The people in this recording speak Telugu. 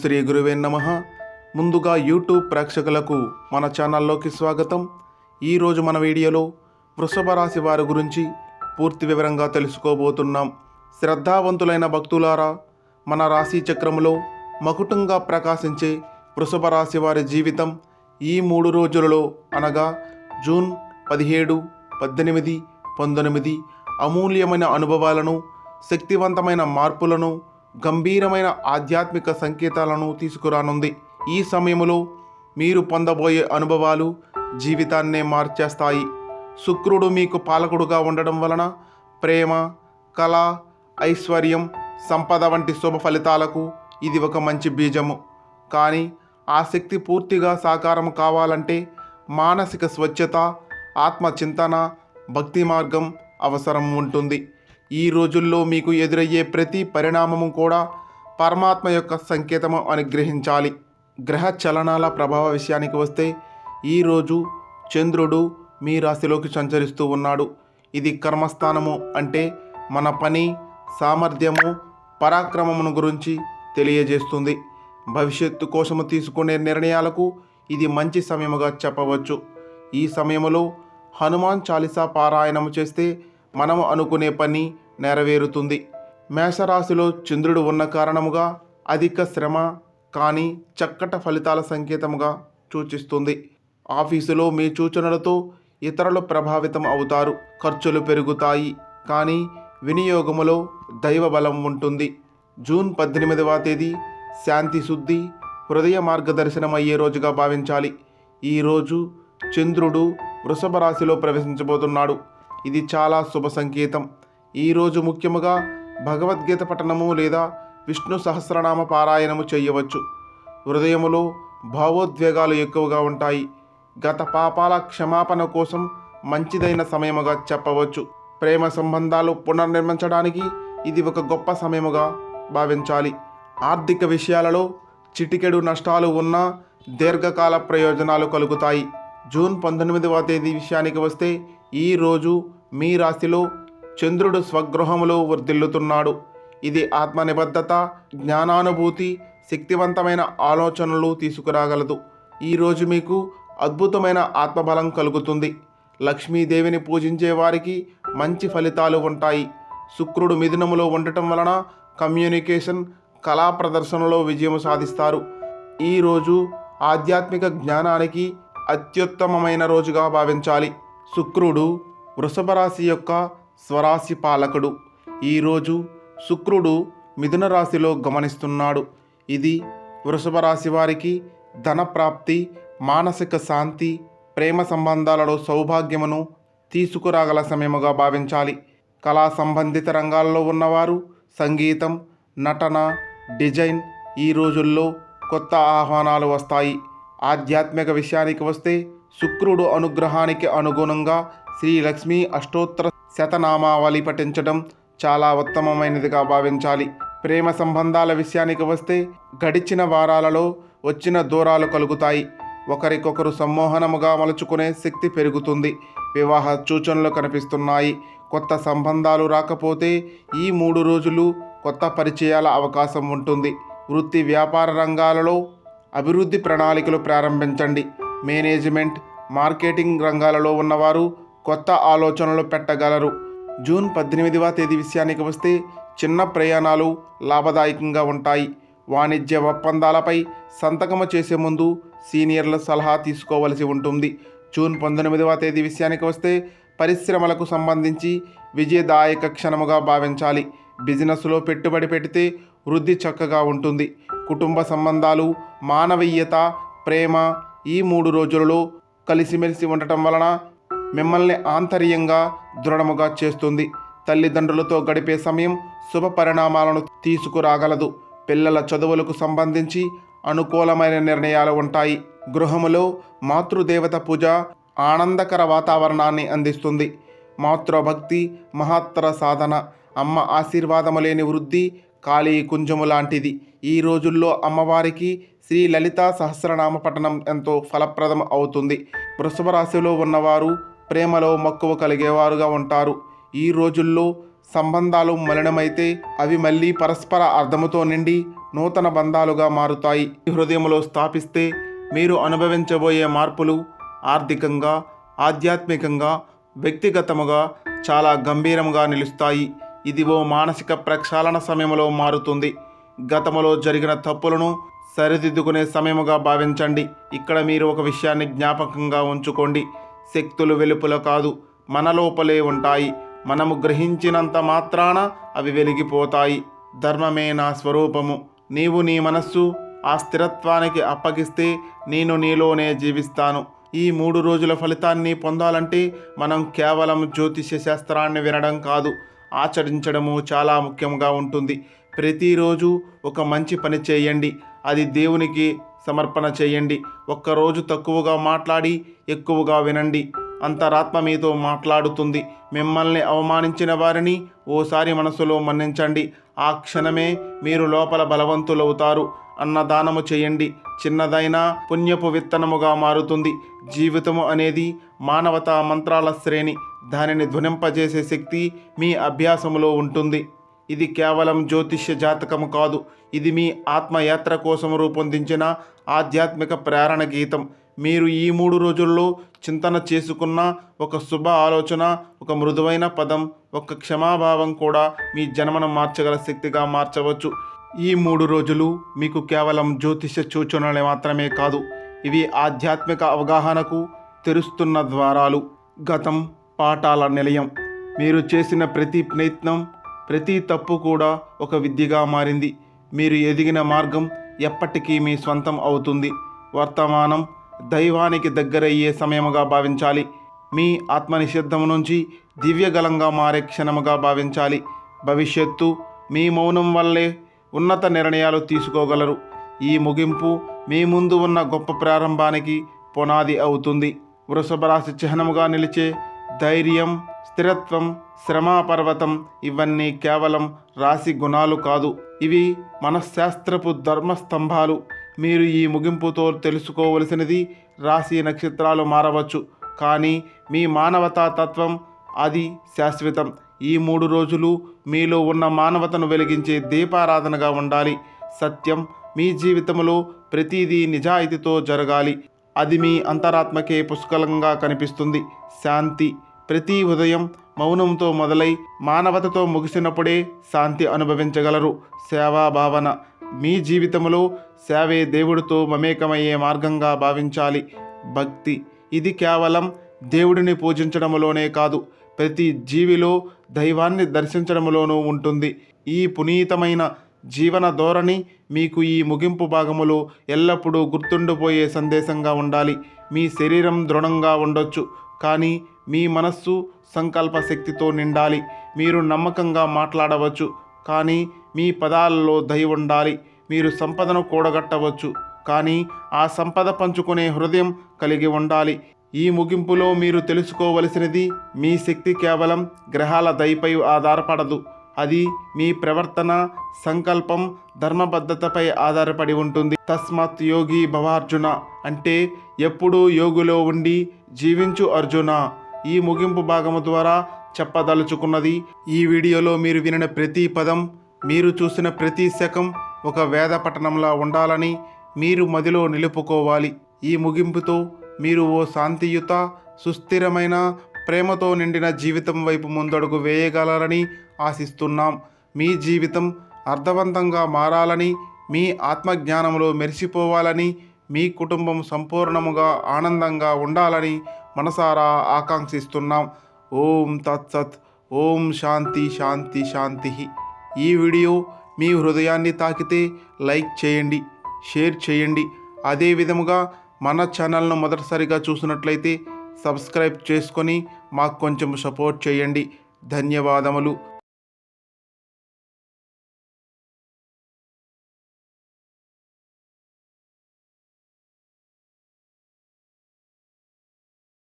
శ్రీ గురువే నమ. ముందుగా యూట్యూబ్ ప్రేక్షకులకు మన ఛానల్లోకి స్వాగతం. ఈరోజు మన వీడియోలో వృషభ రాశి వారి గురించి పూర్తి వివరంగా తెలుసుకోబోతున్నాం. శ్రద్ధావంతులైన భక్తులారా మన రాశి చక్రంలో మకుటంగా ప్రకాశించే వృషభ రాశి వారి జీవితం ఈ మూడు రోజులలో అనగా జూన్ పదిహేడు పద్దెనిమిది పంతొమ్మిది అమూల్యమైన అనుభవాలను శక్తివంతమైన మార్పులను గంభీరమైన ఆధ్యాత్మిక సంకేతాలను తీసుకురానుంది. ఈ సమయంలో మీరు పొందబోయే అనుభవాలు జీవితాన్నే మార్చేస్తాయి. శుక్రుడు మీకు పాలకుడుగా ఉండడం వలన ప్రేమ కళ ఐశ్వర్యం సంపద వంటి శుభ ఫలితాలకు ఇది ఒక మంచి బీజము. కానీ ఆ శక్తి పూర్తిగా సాకారం కావాలంటే మానసిక స్వచ్ఛత ఆత్మచింతన భక్తి మార్గం అవసరం ఉంటుంది. ఈ రోజుల్లో మీకు ఎదురయ్యే ప్రతి పరిణామము కూడా పరమాత్మ యొక్క సంకేతము అని గ్రహించాలి గ్రహ చలనాల ప్రభావ విషయానికి వస్తే ఈరోజు చంద్రుడు మీ రాశిలోకి సంచరిస్తూ ఉన్నాడు. ఇది కర్మస్థానము అంటే మన పని సామర్థ్యము పరాక్రమమును గురించి తెలియజేస్తుంది. భవిష్యత్తు కోసము తీసుకునే నిర్ణయాలకు ఇది మంచి సమయముగా చెప్పవచ్చు. ఈ సమయంలో హనుమాన్ చాలీసా పారాయణము చేస్తే మనము అనుకునే పని నెరవేరుతుంది. మేషరాశిలో చంద్రుడు ఉన్న కారణముగా అధిక శ్రమ కానీ చక్కట ఫలితాల సంకేతముగా సూచిస్తుంది. ఆఫీసులో మీ సూచనలతో ఇతరులు ప్రభావితం అవుతారు. ఖర్చులు పెరుగుతాయి కానీ వినియోగములో దైవ బలం ఉంటుంది. జూన్ పద్దెనిమిదవ తేదీ శాంతి శుద్ధి హృదయ మార్గదర్శనం అయ్యే రోజుగా భావించాలి. ఈరోజు చంద్రుడు వృషభ రాశిలో ప్రవేశించబోతున్నాడు. ఇది చాలా శుభ సంకేతం. ఈరోజు ముఖ్యముగా భగవద్గీత పఠనము లేదా విష్ణు సహస్రనామ పారాయణము చేయవచ్చు. హృదయములో భావోద్వేగాలు ఎక్కువగా ఉంటాయి. గత పాపాల క్షమాపణ కోసం మంచిదైన సమయముగా చెప్పవచ్చు. ప్రేమ సంబంధాలు పునర్నిర్మించడానికి ఇది ఒక గొప్ప సమయముగా భావించాలి. ఆర్థిక విషయాలలో చిటికెడు నష్టాలు ఉన్నా దీర్ఘకాల ప్రయోజనాలు కలుగుతాయి. జూన్ పంతొమ్మిదవ తేదీ విషయానికి వస్తే ఈ రోజు మీ రాశిలో చంద్రుడు స్వగృహములో వర్ధిల్లుతున్నాడు ఇది ఆత్మ నిబద్ధత జ్ఞానానుభూతి శక్తివంతమైన ఆలోచనలు తీసుకురాగలదు. ఈరోజు మీకు అద్భుతమైన ఆత్మబలం కలుగుతుంది. లక్ష్మీదేవిని పూజించే వారికి మంచి ఫలితాలు ఉంటాయి. శుక్రుడు మిథునములో ఉండటం వలన కమ్యూనికేషన్ కళా ప్రదర్శనలో విజయం సాధిస్తారు. ఈరోజు ఆధ్యాత్మిక జ్ఞానానికి అత్యుత్తమమైన రోజుగా భావించాలి. శుక్రుడు వృషభ రాశి యొక్క స్వరాశి పాలకుడు. ఈరోజు శుక్రుడు మిథున రాశిలో గమనిస్తున్నాడు. ఇది వృషభ రాశి వారికి ధన ప్రాప్తి మానసిక శాంతి ప్రేమ సంబంధాలలో సౌభాగ్యమును తీసుకురాగల సమయముగా భావించాలి. కళా సంబంధిత రంగాల్లో ఉన్నవారు సంగీతం నటన డిజైన్ ఈ రోజుల్లో కొత్త ఆహ్వానాలు వస్తాయి. ఆధ్యాత్మిక విషయానికి వస్తే శుక్రుడు అనుగ్రహానికి అనుగుణంగా శ్రీ లక్ష్మీ అష్టోత్తర శతనామావళి పఠించడం చాలా ఉత్తమమైనదిగా భావించాలి. ప్రేమ సంబంధాల విషయానికి వస్తే గడిచిన వారాలలో వచ్చిన దూరాలు కలుగుతాయి. ఒకరికొకరు సమ్మోహనముగా మలుచుకునే శక్తి పెరుగుతుంది. వివాహ సూచనలు కనిపిస్తున్నాయి. కొత్త సంబంధాలు రాకపోతే ఈ మూడు రోజులు కొత్త పరిచయాల అవకాశం ఉంటుంది. వృత్తి వ్యాపార రంగాలలో అభివృద్ధి ప్రణాళికలు ప్రారంభించండి. మేనేజ్మెంట్ మార్కెటింగ్ రంగాలలో ఉన్నవారు కొత్త ఆలోచనలు పెట్టగలరు. జూన్ పద్దెనిమిదివ తేదీ విషయానికి వస్తే చిన్న ప్రయాణాలు లాభదాయకంగా ఉంటాయి. వాణిజ్య ఒప్పందాలపై సంతకము చేసే ముందు సీనియర్ల సలహా తీసుకోవలసి ఉంటుంది. జూన్ పంతొమ్మిదవ తేదీ విషయానికి వస్తే పరిశ్రమలకు సంబంధించి విజయదాయక క్షణముగా భావించాలి. బిజినెస్లో పెట్టుబడి పెడితే వృద్ధి చక్కగా ఉంటుంది. కుటుంబ సంబంధాలు మానవీయత ప్రేమ ఈ మూడు రోజులలో కలిసిమెలిసి ఉండటం వలన మిమ్మల్ని ఆంతర్యంగా దృఢముగా చేస్తుంది. తల్లిదండ్రులతో గడిపే సమయం శుభ పరిణామాలను తీసుకురాగలదు. పిల్లల చదువులకు సంబంధించి అనుకూలమైన నిర్ణయాలు ఉంటాయి. గృహములో మాతృదేవత పూజ ఆనందకర వాతావరణాన్ని అందిస్తుంది. మాతృభక్తి మహత్తర సాధన. అమ్మ ఆశీర్వాదము లేని వృద్ధి కాళీ కుంజము లాంటిది. ఈ రోజుల్లో అమ్మవారికి శ్రీ లలిత సహస్రనామ పఠనం ఎంతో ఫలప్రదం అవుతుంది. వృషభ రాశిలో ఉన్నవారు ప్రేమలో మక్కువ కలిగేవారుగా ఉంటారు. ఈ రోజుల్లో సంబంధాలు మలినమైతే అవి మళ్ళీ పరస్పర అర్థముతో నిండి నూతన బంధాలుగా మారుతాయి. ఈ హృదయంలో స్థాపిస్తే మీరు అనుభవించబోయే మార్పులు ఆర్థికంగా ఆధ్యాత్మికంగా వ్యక్తిగతముగా చాలా గంభీరంగా నిలుస్తాయి. ఇది ఓ మానసిక ప్రక్షాళన సమయంలో మారుతుంది. గతములో జరిగిన తప్పులను సరిదిద్దుకునే సమయముగా భావించండి. ఇక్కడ మీరు ఒక విషయాన్ని జ్ఞాపకంగా ఉంచుకోండి. శక్తులు వెలుపల కాదు మన లోపలే ఉంటాయి. మనము గ్రహించినంత మాత్రాన అవి వెలిగిపోతాయి. ధర్మమే నా స్వరూపము. నీవు నీ మనస్సు ఆ స్థిరత్వానికి అప్పగిస్తే నేను నీలోనే జీవిస్తాను. ఈ మూడు రోజుల ఫలితాన్ని పొందాలంటే మనం కేవలం జ్యోతిష్య శాస్త్రాన్ని వినడం కాదు ఆచరించడము చాలా ముఖ్యంగా ఉంటుంది. ప్రతిరోజు ఒక మంచి పని చేయండి. అది దేవునికి సమర్పణ చేయండి. ఒక్కరోజు తక్కువగా మాట్లాడి ఎక్కువగా వినండి. అంతరాత్మ మీతో మాట్లాడుతుంది. మిమ్మల్ని అవమానించిన వారిని ఓసారి మనసులో మన్నించండి. ఆ క్షణమే మీరు లోపల బలవంతులవుతారు. అన్నదానము చేయండి. చిన్నదైనా పుణ్యపు విత్తనముగా మారుతుంది. జీవితము అనేది మానవతా మంత్రాల శ్రేణి. దానిని ధ్వనింపజేసే శక్తి మీ అభ్యాసములో ఉంటుంది. ఇది కేవలం జ్యోతిష్య జాతకము కాదు. ఇది మీ ఆత్మయాత్ర కోసం రూపొందించిన ఆధ్యాత్మిక ప్రేరణ గీతం. మీరు ఈ మూడు రోజుల్లో చింతన చేసుకున్న ఒక శుభ ఆలోచన ఒక మృదువైన పదం ఒక క్షమాభావం కూడా మీ జన్మను మార్చగల శక్తిగా మార్చవచ్చు. ఈ మూడు రోజులు మీకు కేవలం జ్యోతిష సూచనలు మాత్రమే కాదు ఇవి ఆధ్యాత్మిక అవగాహనకు తెరుస్తున్న ద్వారాలు. గతం పాఠాల నిలయం. మీరు చేసిన ప్రతి ప్రయత్నం ప్రతి తప్పు కూడా ఒక విద్యగా మారింది. మీరు ఎదిగిన మార్గం ఎప్పటికీ మీ స్వంతం అవుతుంది. వర్తమానం దైవానికి దగ్గరయ్యే సమయముగా భావించాలి. మీ ఆత్మనిషిద్ధం నుంచి దివ్యగలంగా మారే క్షణముగా భావించాలి. భవిష్యత్తు మీ మౌనం వల్లే ఉన్నత నిర్ణయాలు తీసుకోగలరు. ఈ ముగింపు మీ ముందు ఉన్న గొప్ప ప్రారంభానికి పునాది అవుతుంది. వృషభ రాశి చిహ్నముగా నిలిచే ధైర్యం స్థిరత్వం శ్రమాపర్వతం ఇవన్నీ కేవలం రాశి గుణాలు కాదు. ఇవి మనశ్శాస్త్రపు ధర్మస్తంభాలు. మీరు ఈ ముగింపుతో తెలుసుకోవలసినది రాశి నక్షత్రాలు మారవచ్చు. కానీ మీ మానవతా తత్వం అది శాశ్వతం. ఈ మూడు రోజులు మీలో ఉన్న మానవతను వెలిగించే దీపారాధనగా ఉండాలి. సత్యం మీ జీవితంలో ప్రతిదీ నిజాయితీతో జరగాలి. అది మీ అంతరాత్మకే పుష్కలంగా కనిపిస్తుంది. శాంతి ప్రతి ఉదయం మౌనంతో మొదలై మానవతతో ముగిసినప్పుడే శాంతి అనుభవించగలరు. సేవా భావన. మీ జీవితంలో సేవే దేవుడితో మమేకమయ్యే మార్గంగా భావించాలి. భక్తి. ఇది కేవలం దేవుడిని పూజించడంలోనే కాదు ప్రతి జీవిలో దైవాన్ని దర్శించడంలోనూ ఉంటుంది. ఈ పునీతమైన జీవన ధోరణి మీకు ఈ ముగింపు భాగములో ఎల్లప్పుడూ గుర్తుండిపోయే సందేశంగా ఉండాలి. మీ శరీరం దృఢంగా ఉండొచ్చు. కానీ మీ మనస్సు సంకల్ప శక్తితో నిండాలి. మీరు నమ్మకంగా మాట్లాడవచ్చు. కానీ మీ పదాలలో దయ ఉండాలి. మీరు సంపదను కూడగట్టవచ్చు. కానీ ఆ సంపద పంచుకునే హృదయం కలిగి ఉండాలి. ఈ ముగింపులో మీరు తెలుసుకోవలసినది మీ శక్తి కేవలం గ్రహాల దయపై ఆధారపడదు. అది మీ ప్రవర్తన సంకల్పం ధర్మబద్ధతపై ఆధారపడి ఉంటుంది. తస్మాత్ యోగి భవార్జున. అంటే ఎప్పుడూ యోగులో ఉండి జీవించు అర్జున. ఈ ముగింపు భాగము ద్వారా చెప్పదలుచుకున్నది. ఈ వీడియోలో మీరు వినిన ప్రతి పదం మీరు చూసిన ప్రతి శకం ఒక వేద పఠనంలా ఉండాలని మీరు మదిలో నిలుపుకోవాలి. ఈ ముగింపుతో మీరు ఓ శాంతియుత సుస్థిరమైన ప్రేమతో నిండిన జీవితం వైపు ముందడుగు వేయగలరని ఆశిస్తున్నాం. మీ జీవితం అర్థవంతంగా మారాలని మీ ఆత్మజ్ఞానంలో మెరిసిపోవాలని మీ కుటుంబం సంపూర్ణముగా ఆనందంగా ఉండాలని మనసారా ఆకాంక్షిస్తున్నాం. ఓం తత్సత్ ఓం శాంతి శాంతి శాంతి. ఈ వీడియో మీ హృదయాన్ని తాకితే లైక్ చేయండి షేర్ చేయండి. అదే విధముగా మన ఛానల్ను మొదటిసారిగా చూసినట్లయితే సబ్స్క్రైబ్ చేసుకొని మాకు కొంచెం సపోర్ట్ చేయండి. ధన్యవాదములు.